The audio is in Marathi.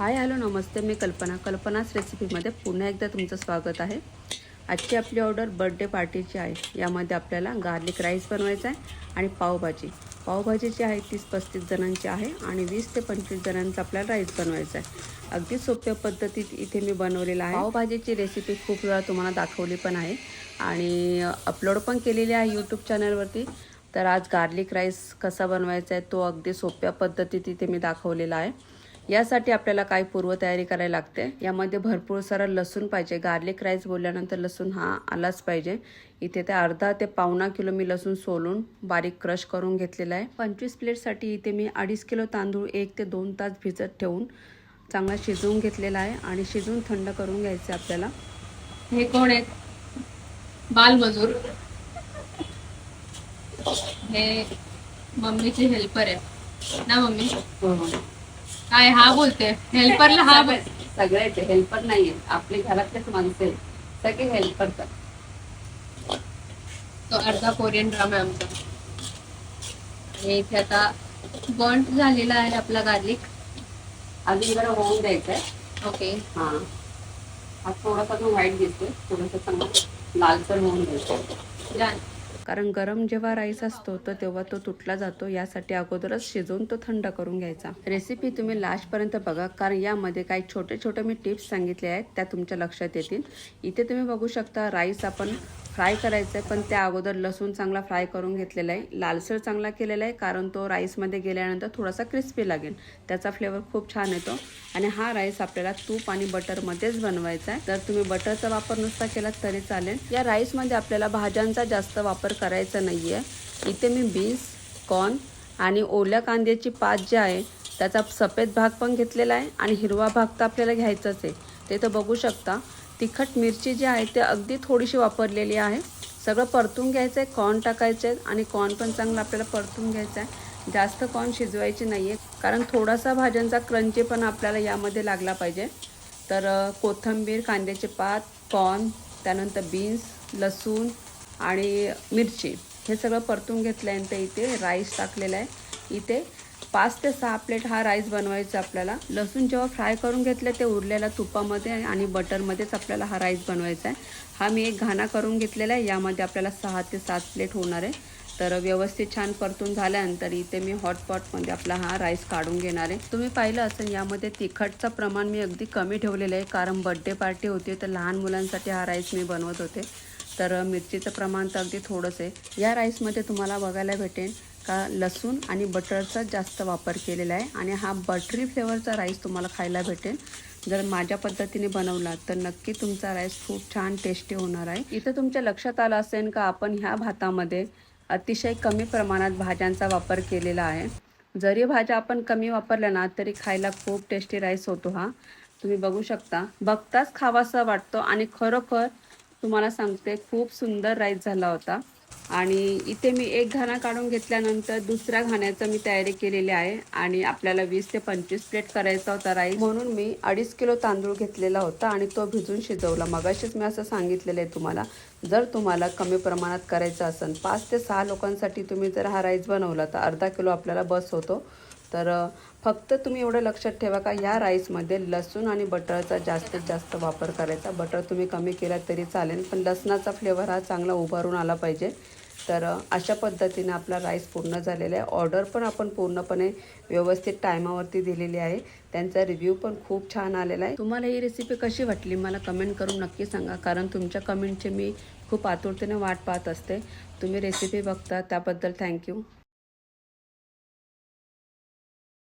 हाय हॅलो नमस्ते. मी कल्पना. कल्पनाच रेसिपीमध्ये पुन्हा एकदा तुमचं स्वागत आहे. आजची आपली ऑर्डर बर्थडे पार्टीची आहे. यामध्ये आपल्याला गार्लिक राईस बनवायचा आहे आणि पावभाजी. पावभाजीची आहे तीस पस्तीस जणांची आहे आणि वीस ते पंचवीस जणांचा आपल्याला राईस बनवायचा आहे. अगदी सोप्या पद्धतीत इथे मी बनवलेला आहे. पावभाजीची रेसिपी खूप वेळा तुम्हाला दाखवली पण आहे आणि अपलोड पण केलेली आहे यूट्यूब चॅनलवरती. तर आज गार्लिक राईस कसा बनवायचा आहे तो अगदी सोप्या पद्धतीत इथे मी दाखवलेला आहे. यासाठी आपल्याला काय पूर्वतयारी करायला लागते? यामध्ये भरपूर सारा लसूण पाहिजे. गार्लिक राईस बोलल्यानंतर लसूण हा आलाच पाहिजे. इथे ते अर्धा ते पावणा किलो मी लसूण सोलून बारीक क्रश करून घेतलेला आहे. पंचवीस प्लेटसाठी इथे मी अडीच किलो तांदूळ एक ते दोन तास भिजत ठेवून चांगला शिजवून घेतलेला आहे आणि शिजवून थंड करून घ्यायचं आहे आपल्याला. हे कोण आहेत? बालमजूर. हे मम्मीचे हेल्पर आहे ना मम्मी? काय हा बोलते. हेल्परला हा बोल. सगळ्याच हेल्पर नाहीये आपले घरातलेच माणसं आहेत. सगळे हेल्पर तो अर्धा कोरियन ड्रामा आहे आमचा. आणि इथे आता बर्न झालेला आहे आपला गार्लिक अजून जरा होऊन द्यायचं आहे ओके हा. हा थोडासा जो व्हाईट दिसतोय थोडासा चांगला लालसर होऊन द्यायचा कारण गरम जेव्हा राईस असतो तर तेव्हा तो तुटला जातो. यासाठी अगोदरच शिजवून तो थंड करून घ्यायचा. रेसिपी तुम्ही लास्टपर्यंत बघा. कारण यामध्ये काही छोटे छोटे मी टिप्स सांगितले आहेत त्या तुमच्या लक्षात येतील. इथे तुम्ही बघू शकता राईस आपण फ्राय करायचं आहे पण त्या अगोदर लसूण चांगला फ्राय करून घेतलेला आहे. लालसर चांगला केलेला आहे कारण तो राईसमध्ये गेल्यानंतर थोडासा क्रिस्पी लागेल. त्याचा फ्लेवर खूप छान येतो. आणि हा राईस आपल्याला तूप आणि बटरमध्येच बनवायचा आहे. जर तुम्ही बटरचा वापर नुसता केला तरी चालेल. या राईसमध्ये आपल्याला भाज्यांचा जास्त वापर करायचं नाही आहे इथे मी बीन्स कॉर्न आणि ओल्या कांद्याची पात जी आहे त्याचा सफेद भाग पण घेतलेला आहे आणि हिरवा भाग तर आपल्याला घ्यायचाच आहे. ते तर बघू शकता. तिखट मिरची जी आहे ते अगदी थोडीशी वापरलेली आहे. सगळं परतून घ्यायचं आहे कॉर्न टाकायचे आहेत आणि कॉर्न पण चांगलं आपल्याला परतून घ्यायचं आहे जास्त कॉर्न शिजवायचे नाही आहे कारण थोडासा भाज्यांचा क्रंची पण आपल्याला यामध्ये लागला पाहिजे. तर कोथंबीर कोथिंबीर कांद्याचे पात कॉर्न त्यानंतर बीन्स लसूण आणि मिरची. हे सगळं परतून घेतल्यानंतर इथे राईस टाकलेला आहे. इथे पाच ते सहा प्लेट हा राईस बनवायचा आपल्याला. लसूण जेव्हा फ्राय करून घेतलं ते उरलेल्या तुपामध्ये आणि बटरमध्येच आपल्याला हा राईस बनवायचा आहे. हा मी एक घाणा करून घेतलेला आहे. यामध्ये आपल्याला सहा ते सात प्लेट होणार आहे. तर व्यवस्थित छान परतून झाल्यानंतर इथे मी हॉटपॉटमध्ये आपला हा राईस काढून घेणार आहे. तुम्ही पाहिलं असेल यामध्ये तिखटचं प्रमाण मी अगदी कमी ठेवलेलं आहे. कारण बड्डे पार्टी होती तर लहान मुलांसाठी हा राईस मी बनवत होते. तर मिरचीचं प्रमाण तर अगदी थोडंच आहे. या राईसमध्ये तुम्हाला बघायला भेटेल का लसूण आणि बटरचा जास्त वापर केलेला आहे आणि हा बटरी फ्लेवरचा राईस तुम्हाला खायला भेटेल जर माझ्या पद्धतीने बनवला तर नक्की तुमचा राईस खूप छान टेस्टी होणार आहे. इथं तुमच्या लक्षात आलं असेल का आपण ह्या भातामध्ये अतिशय कमी प्रमाणात भाज्यांचा वापर केलेला आहे. जरी भाज्या आपण कमी वापरल्या ना तरी खायला खूप टेस्टी राईस होतो हा. तुम्ही बघू शकता. बघताच खावासा वाटतो आणि खरोखर तुम्हाला सांगते खूप सुंदर राईस झाला होता. आणि इथे मी एक घाणा काढून घेतल्यानंतर दुसऱ्या घाण्याचं मी तयारी केलेली आहे आणि आपल्याला वीस ते पंचवीस प्लेट करायचा होता राईस. म्हणून मी अडीच किलो तांदूळ घेतलेला होता आणि तो भिजून शिजवला. मगाशीच मी असं सांगितलेलं आहे तुम्हाला जर तुम्हाला कमी प्रमाणात करायचं असेल पाच ते सहा लोकांसाठी तुम्ही जर हा राईस बनवला तर अर्धा किलो आपल्याला बस होतो. तर फक्त तुम्ही एवढं लक्षात ठेवा का या राईसमध्ये लसूण आणि बटरचा जास्तीत जास्त वापर करायचा. बटर तुम्ही कमी केला तरी चालेल पण लसणाचा फ्लेवर हा चांगला उभारून आला पाहिजे. तर अशा पद्धतीने आपला राईस पूर्ण झालेला आहे. ऑर्डर पण आपण पूर्णपणे व्यवस्थित टायमावरती दिलेली आहे. त्यांचा रिव्ह्यू पण खूप छान आलेला आहे. तुम्हाला ही रेसिपी कशी वाटली मला कमेंट करून नक्की सांगा कारण तुमच्या कमेंटचे मी खूप आतुरतेने वाट पाहत असते. तुम्ही रेसिपी बघता त्याबद्दल थँक्यू